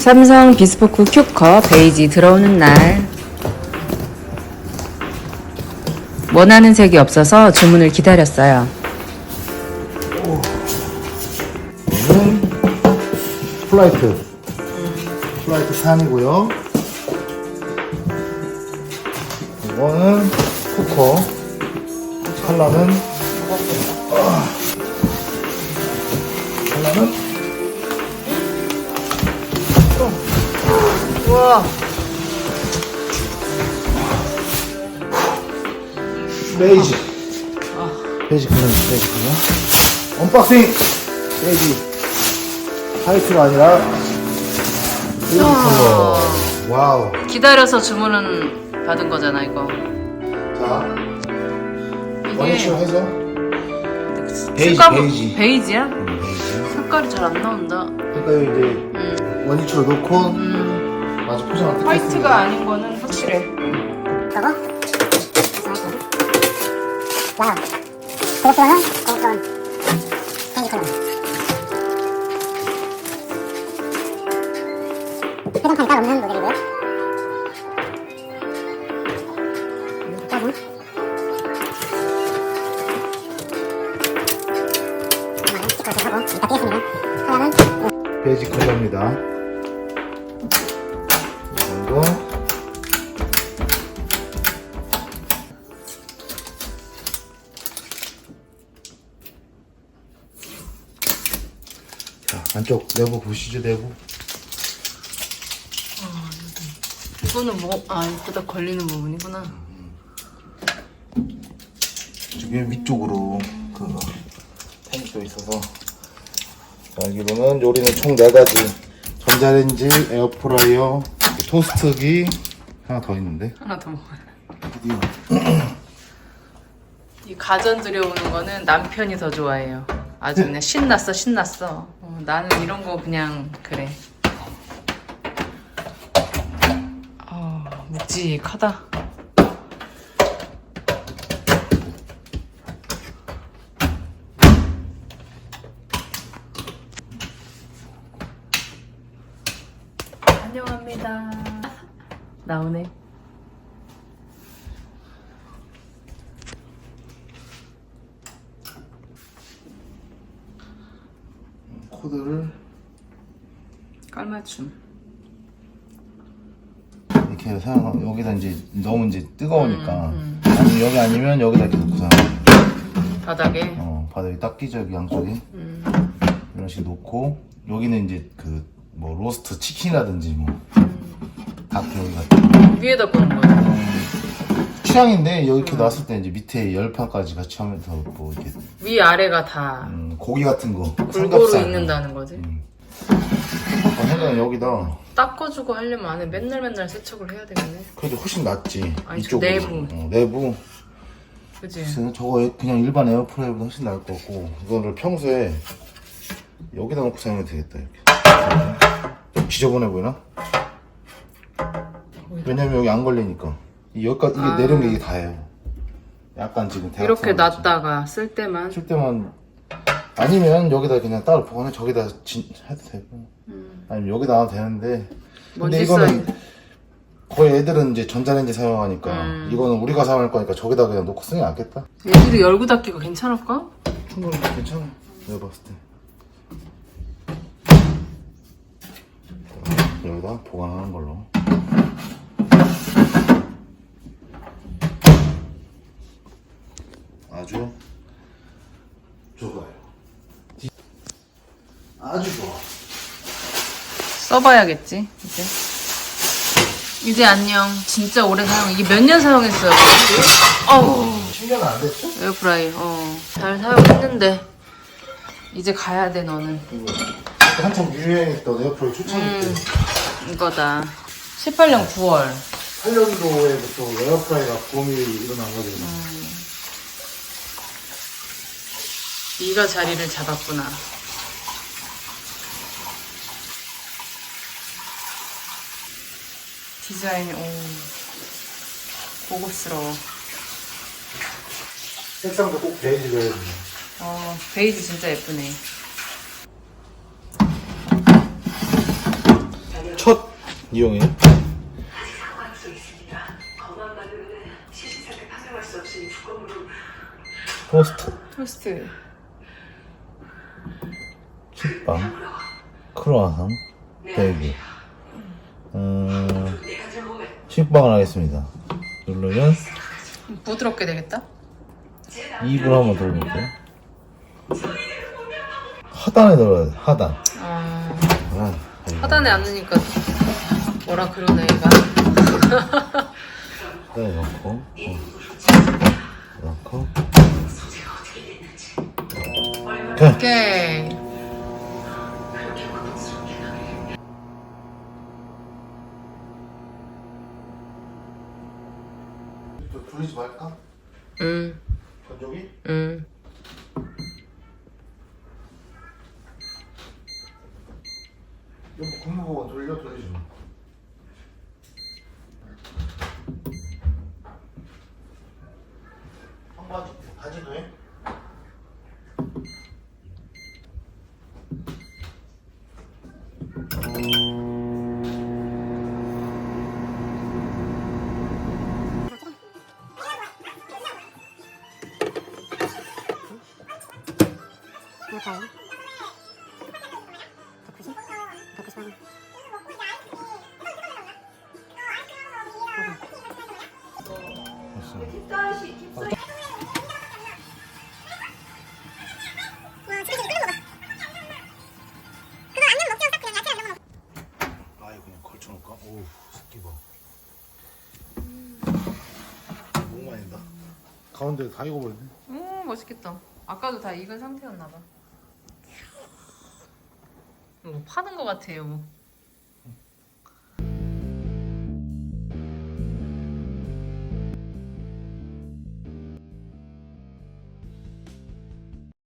삼성 비스포크 큐커 베이지 들어오는 날. 원하는 색이 없어서 주문을 기다렸어요. 이거는 플라이트. 플라이트 3이고요. 이거는 쿠커. 컬러는 아, 와 베이지. 베이지 컬러 베이지 컬러 언박싱. 베이지. 화이트가 아니라. 베이지 컬러 와우. 기다려서 주문은 받은 거잖아 이거. 자. 이게 원위치로 해서 베이지, 색깔 베이지. 베이지야? 음, 베이지. 색깔이 잘 안 나온다. 그러니까 이제 음, 원위치로 놓고 음. 아주 포장을 뜯겠습니다. 화이트가 아닌 거는 확실해. 그거? 와우. 고급스러운 고급스러운 페인지 컬러. 해당판이 따로 없는 모델이고요. 짜증. 하나는 스티커를 하고 이따 떼겠습니다. 하나는 베이지 컬러입니다. 안쪽 내부 보시죠, 내부. 이거는 뭐, 아, 이쁘다 걸리는 부분이구나. 저기 위쪽으로 그 탱크도 있어서 자, 여기로는 요리는 총 4가지 전자레인지, 에어프라이어, 토스트기 하나 더 있는데 하나 더 먹어요. 드디어 이 가전 들여오는 거는 남편이 더 좋아해요. 아주 그냥 신났어, 신났어. 어, 나는 이런 거 그냥 그래. 어, 묵직하다. 안녕합니다. 나오네. 코드를 깔맞춤. 이렇게 사용 여기다 이제 너무 이제 뜨거우니까 아니 여기 아니면 여기다 이렇게 놓고 사용 바닥에. 어 바닥에 여기 양쪽에 음. 이런 식으로 놓고 여기는 이제 그 뭐 로스트 치킨이라든지 뭐 닭 여기 같은 위에다 꽂는 거예요. 취향인데 여기 이렇게 놨을 때 이제 밑에 열판까지 같이 하면서 뭐 이렇게 위 아래가 다 음, 고기 같은 거 골고루 삼겹살. 있는다는 거지. 음. 아, 생각은 여기다 닦아주고 하려면 안에 맨날 맨날 세척을 해야 되겠네. 그래도 훨씬 낫지 아니, 이쪽으로 내부. 어, 내부 그지? 글쎄요, 저거 그냥 일반 에어프라이보다 훨씬 나을 것 같고 이거를 평소에 여기다 놓고 사용해도 되겠다 이렇게 좀 지저분해 보이나? 왜냐면 여기 안 걸리니까 이 여기까지 이게 아. 내려온 게 이게 다예요 약간 지금 대각 이렇게. 놨다가 쓸 때만. 쓸 때만 아니면 여기다 그냥 따로 보관해 저기다 진, 해도 되고 아니면 여기다 놔도 되는데 근데 음. 이거는 쌓이. 거의 애들은 이제 전자레인지 사용하니까 음. 이거는 우리가 사용할 거니까 저기다 그냥 놓고 쓰는 게 낫겠다 애들이 열고 닫기가 괜찮을까? 충분히 괜찮아 내가 봤을 때 자, 여기다 보관하는 걸로 아주 좋아요 아주 좋아 써봐야겠지, 이제. 이제 안녕. 진짜 오래 사용. 이게 몇 년 사용했어요? 어우, 10년은 안 됐죠? 에어프라이. 어. 잘 사용했는데. 이제 가야 돼, 너는. 이거 한참 유행했던 에어프라이 음. 때 이거다. 18년 9월. 8년도에부터 에어프라이가 붐이 일어난 거죠 네가 자리를 잡았구나. 디자인이 오 고급스러워. 색상도 꼭 베이지로 해야 돼요 어 베이지 진짜 예쁘네. 이용해? 토스트, 토스트. 식빵, 크로아상, 베이글. 음, 식빵을 하겠습니다. 누르면 부드럽게 되겠다. 2분 한번 돌려볼게요. 하단에 넣어야 돼, 하단. 아, 아, 하단에 앉으니까 뭐라 그러네 얘가. 하단에 넣고, 어. 넣고. 오케이. 오케이. 돌리지 말까? 응, 건조기? 응. 이거 국물보고 돌려 돌리지 마. 하고 190? 190 하나 아예 그냥 걸쳐놓을까? 오우 새끼 봐 너무 많이 다 가운데 다 익어버렸네 오 맛있겠다. 아까도 다 익은 상태였나 봐. 이거 파는 거 같아요.